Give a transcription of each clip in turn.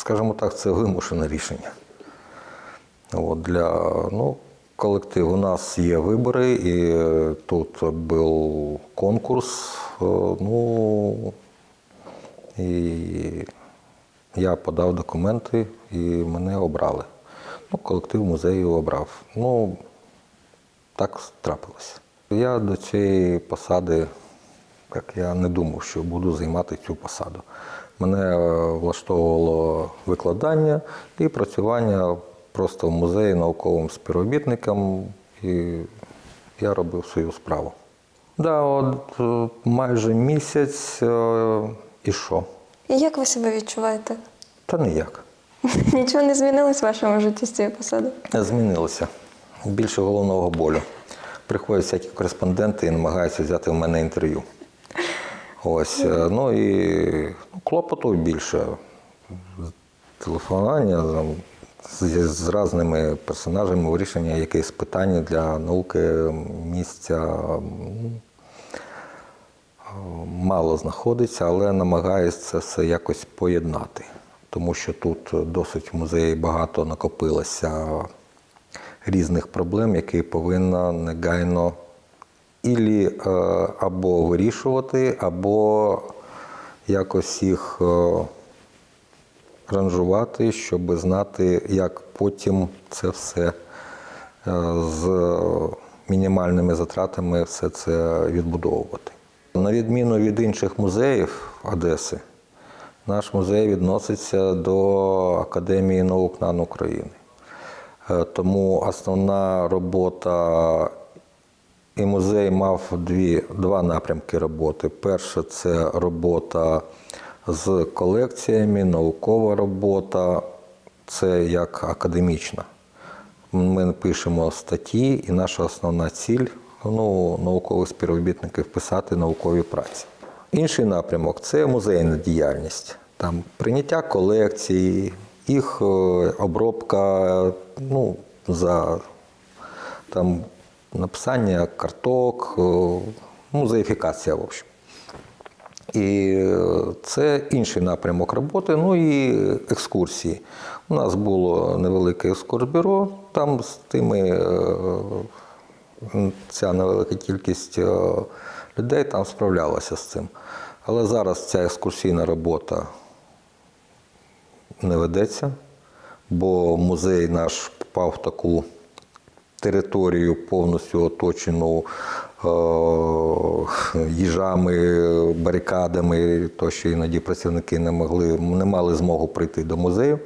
скажімо так, це вимушене рішення. От для ну, колективу у нас є вибори, і тут був конкурс. е, Ну, і я подав документи і мене обрали. Ну, колектив музею обрав. Ну, так трапилося. Я до цієї посади, як я не думав, що буду займати цю посаду. Мене е, влаштовувало викладання і працювання просто в музеї науковим співробітником, і я робив свою справу. Да, от е, майже місяць е, і що? І як ви себе відчуваєте? Та ніяк. Нічого не змінилось в вашому житті з цієї посади? Змінилося. Більше головного болю. Приходять всякі кореспонденти і намагаються взяти в мене інтерв'ю. Ось. е, Ну і ну, клопоту більше. Телефонування з, з різними персонажами, вирішення якихось питань для науки місця мало знаходиться, але намагаюся це якось поєднати. Тому що тут досить в музеї багато накопилося різних проблем, які повинна негайно ілі е, або вирішувати, або якось їх е, ранжувати, щоб знати, як потім це все е, з мінімальними затратами все це відбудовувати. На відміну від інших музеїв Одеси, наш музей відноситься до Академії наук НАН України. Тому основна робота і музей мав дві, два напрямки роботи. Перше це робота з колекціями, наукова робота, це як академічна. Ми пишемо статті, і наша основна ціль ну, наукових співробітників писати наукові праці. Інший напрямок це музейна діяльність. Там прийняття колекцій, їх е, обробка ну, за там, написання карток, е, музеїфікація, в общем. І е, це інший напрямок роботи, ну і екскурсії. У нас було невелике екскурсбюро, там з тими е, ця невелика кількість людей там справлялася з цим. Але зараз ця екскурсійна робота не ведеться, бо музей наш попав в таку територію повністю оточену е, їжами, барикадами, то що іноді працівники не могли, не мали змогу прийти до музею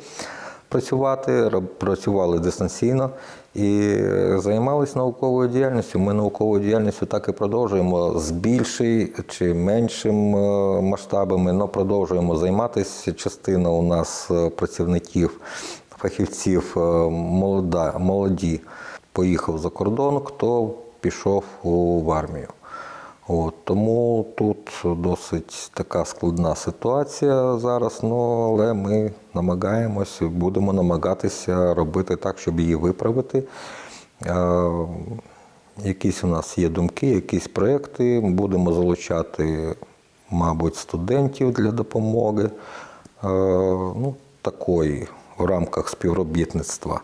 працювати, працювали дистанційно і займалися науковою діяльністю. Ми науковою діяльністю так і продовжуємо з більший чи меншим е, масштабами, але продовжуємо займатися. Частина у нас е, працівників, фахівців молода, молоді поїхав за кордон, хто пішов в армію. От, тому тут досить така складна ситуація зараз, ну, але ми намагаємося, будемо намагатися робити так, щоб її виправити. Е, якісь у нас є думки, якісь проекти. Будемо залучати, мабуть, студентів для допомоги. Е, ну, такої в рамках співробітництва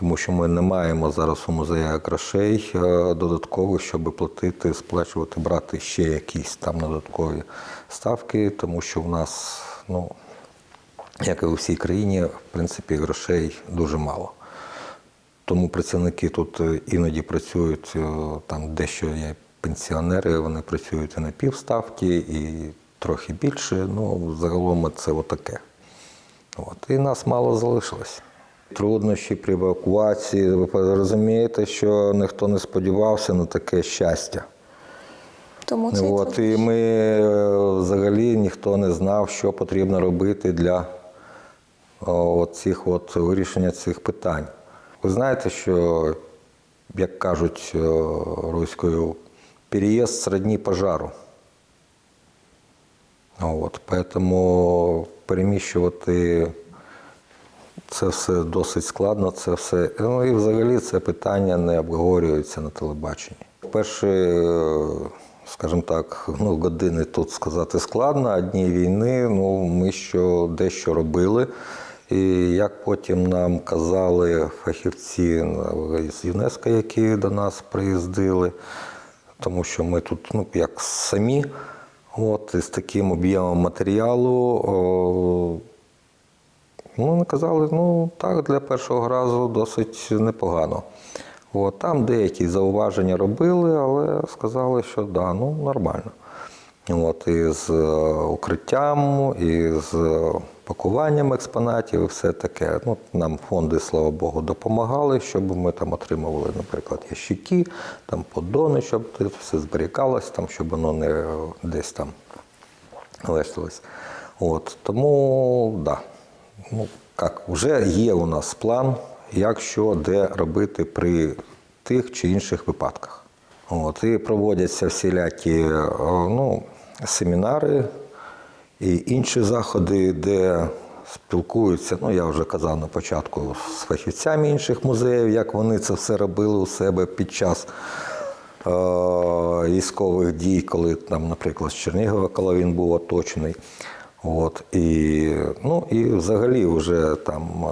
тому що ми не маємо зараз у музеї грошей е, додаткових, щоб платити, сплачувати, брати ще якісь там додаткові ставки, тому що в нас, ну, як і у всій країні, в принципі, грошей дуже мало. Тому працівники тут е, іноді працюють, е, там дещо є пенсіонери, вони працюють і на півставки, і трохи більше. Ну, загалом це отаке. От. І нас мало залишилось. Труднощі при евакуації. Ви розумієте, що ніхто не сподівався на таке щастя. Тому це От, і ми е, взагалі ніхто не знав, що потрібно робити для от цих от вирішення цих питань. Ви знаєте, що, як кажуть е, руською, переїзд сродні пожару. От, тому переміщувати це все досить складно, це все. Ну і взагалі це питання не обговорюється на телебаченні. Перші е, скажімо так, ну, години тут сказати складно, а дні війни ну, ми що дещо робили. І як потім нам казали фахівці з ЮНЕСКО, які до нас приїздили, тому що ми тут ну, як самі, от, з таким об'ємом матеріалу. О, Ну, вони казали, ну так, для першого разу досить непогано. От, там деякі зауваження робили, але сказали, що да, ну нормально. От, і з е, укриттям, і з е, пакуванням експонатів, і все таке. Ну, нам фонди, слава Богу, допомагали, щоб ми там отримували, наприклад, ящики, там поддони, щоб все зберігалось, там, щоб воно не десь там лештилось. От, тому, да. Ну, як, вже є у нас план, як що, де робити при тих чи інших випадках. От, і проводяться всілякі е, ну, семінари і інші заходи, де спілкуються, ну я вже казав на початку, з фахівцями інших музеїв, як вони це все робили у себе під час е, військових дій, коли там, наприклад, з Чернігова, коли він був оточений. От, і, ну, і взагалі вже там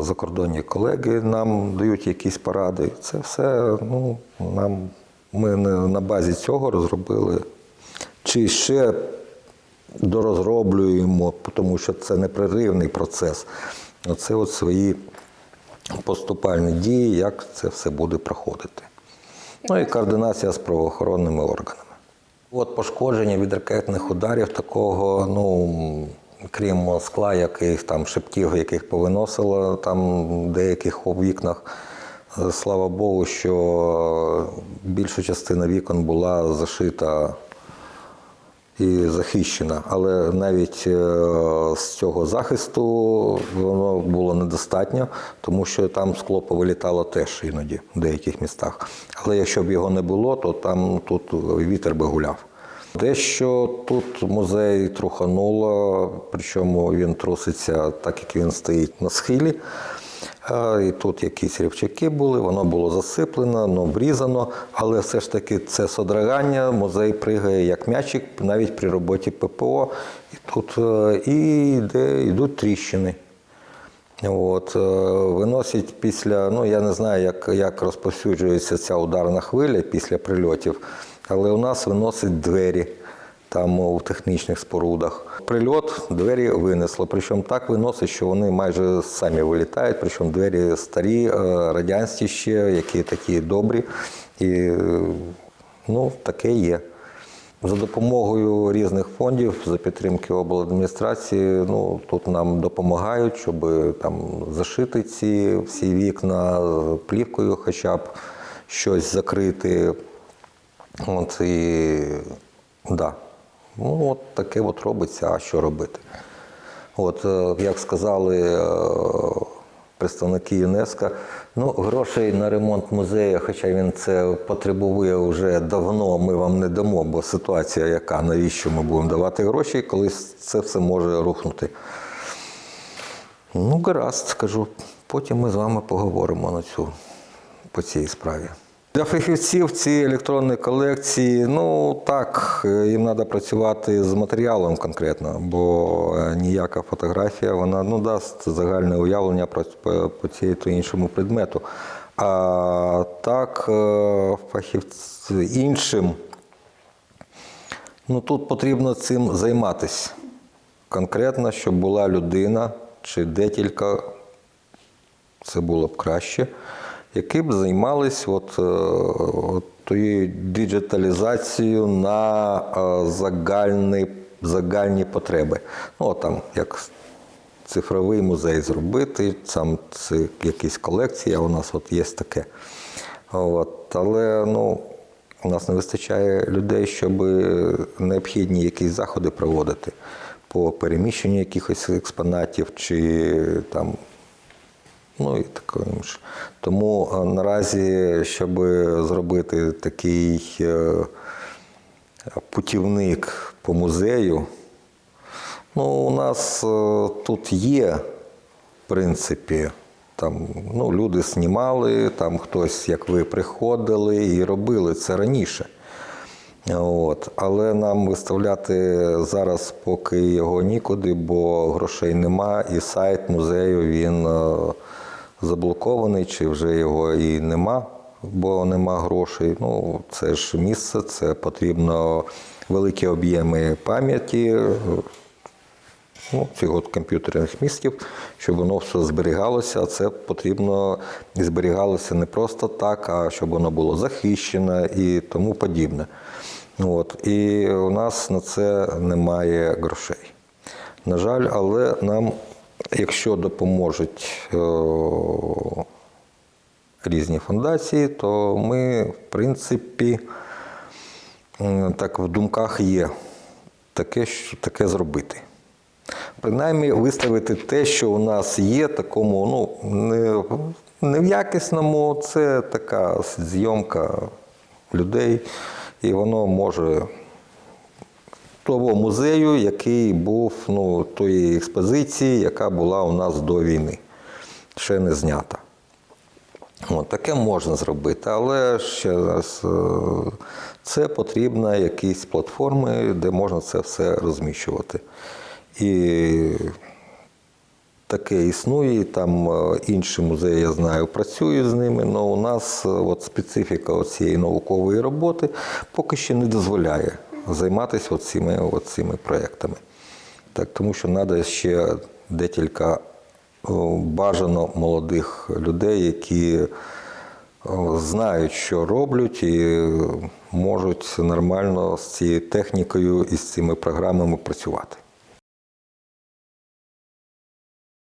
закордонні колеги нам дають якісь поради. Це все ну, нам, ми на базі цього розробили. Чи ще дорозроблюємо, тому що це непреривний процес. Оце от свої поступальні дії, як це все буде проходити. Ну і координація з правоохоронними органами. От пошкодження від ракетних ударів такого, ну, крім скла, яких там шептів, яких повиносило там в деяких вікнах. Слава Богу, що більша частина вікон була зашита і захищена. Але навіть е, з цього захисту воно було недостатньо, тому що там скло повилітало теж іноді в деяких містах. Але якщо б його не було, то там тут вітер би гуляв. Дещо тут музей трухануло, причому він труситься так, як він стоїть на схилі. І тут якісь рівчаки були, воно було засиплено, ну, обрізано, але все ж таки це содрагання, музей пригає як м'ячик навіть при роботі ППО. І тут е, і йде, йдуть тріщини. От, е, виносять після, ну я не знаю, як, як розповсюджується ця ударна хвиля після прильотів, але у нас виносять двері там у технічних спорудах. Прильот двері винесло. Причому так виносить, що вони майже самі вилітають. Причому двері старі, е, радянські ще, які такі добрі. І е, ну, таке є. За допомогою різних фондів, за підтримки обладміністрації, ну тут нам допомагають, щоб там зашити ці всі вікна плівкою, хоча б щось закрити. От і да. Ну, от таке от робиться, а що робити? От, е, як сказали е, представники ЮНЕСКО, ну, грошей на ремонт музею, хоча він це потребує вже давно, ми вам не дамо, бо ситуація яка, навіщо ми будемо давати гроші, коли це все може рухнути. Ну, гаразд, скажу. Потім ми з вами поговоримо на цю, по цій справі. Для фахівців ці електронні колекції, ну так, е, їм треба працювати з матеріалом конкретно, бо е, ніяка фотографія вона ну, дасть загальне уявлення про по, цій то іншому предмету. А так, е, фахівці іншим, ну тут потрібно цим займатися. Конкретно, щоб була людина чи декілька, це було б краще, які б займались от, е, от тією діджиталізацією на е, загальні, загальні потреби. Ну, там, як цифровий музей зробити, там це якісь колекції, а у нас от є таке. От, але ну, у нас не вистачає людей, щоб необхідні якісь заходи проводити по переміщенню якихось експонатів чи там. Ну і таке інше. Тому наразі, щоб зробити такий е, путівник по музею, ну, у нас е, тут є, в принципі, там ну, люди знімали, там хтось, як ви, приходили і робили це раніше. От. Але нам виставляти зараз поки його нікуди, бо грошей нема, і сайт музею він е, заблокований, чи вже його і нема, бо нема грошей. Ну, це ж місце, це потрібно великі об'єми пам'яті, ну, цих комп'ютерних містів, щоб воно все зберігалося. А Це потрібно і зберігалося не просто так, а щоб воно було захищено і тому подібне. От. І у нас на це немає грошей. На жаль, але нам, якщо допоможуть е, різні фундації, то ми, в принципі, так в думках є таке, таке зробити. Принаймні виставити те, що у нас є, такому, ну, не, не в якісному, це така зйомка людей, і воно може того музею, який був ну, тої експозиції, яка була у нас до війни, ще не знята. От, таке можна зробити, але ще раз, е, це потрібно якісь платформи, де можна це все розміщувати. І таке існує, там е, інші музеї, я знаю, працюють з ними, але у нас е, от специфіка цієї наукової роботи поки що не дозволяє займатися оцими цими, от проєктами. Так, тому що треба ще декілька бажано молодих людей, які знають, що роблять, і можуть нормально з цією технікою і з цими програмами працювати.